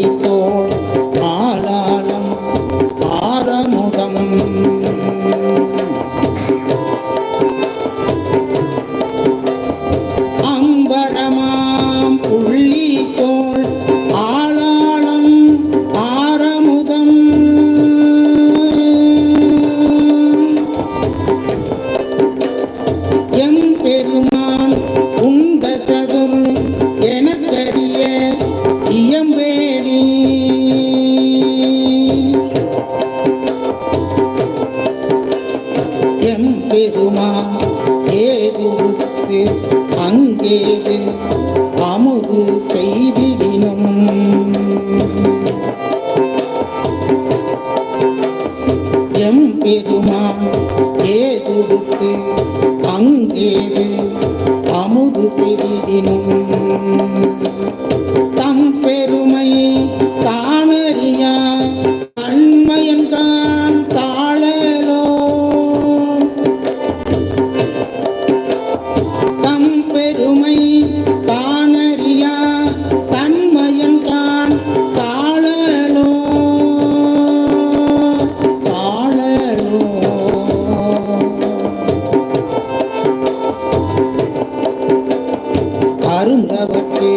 Cristo. பெருமா ஏது உத்து அங்கேது அமுது பெய்திடினும். எம் பெருமா ஏதுடுத்து அங்கேது அருந்தவற்றே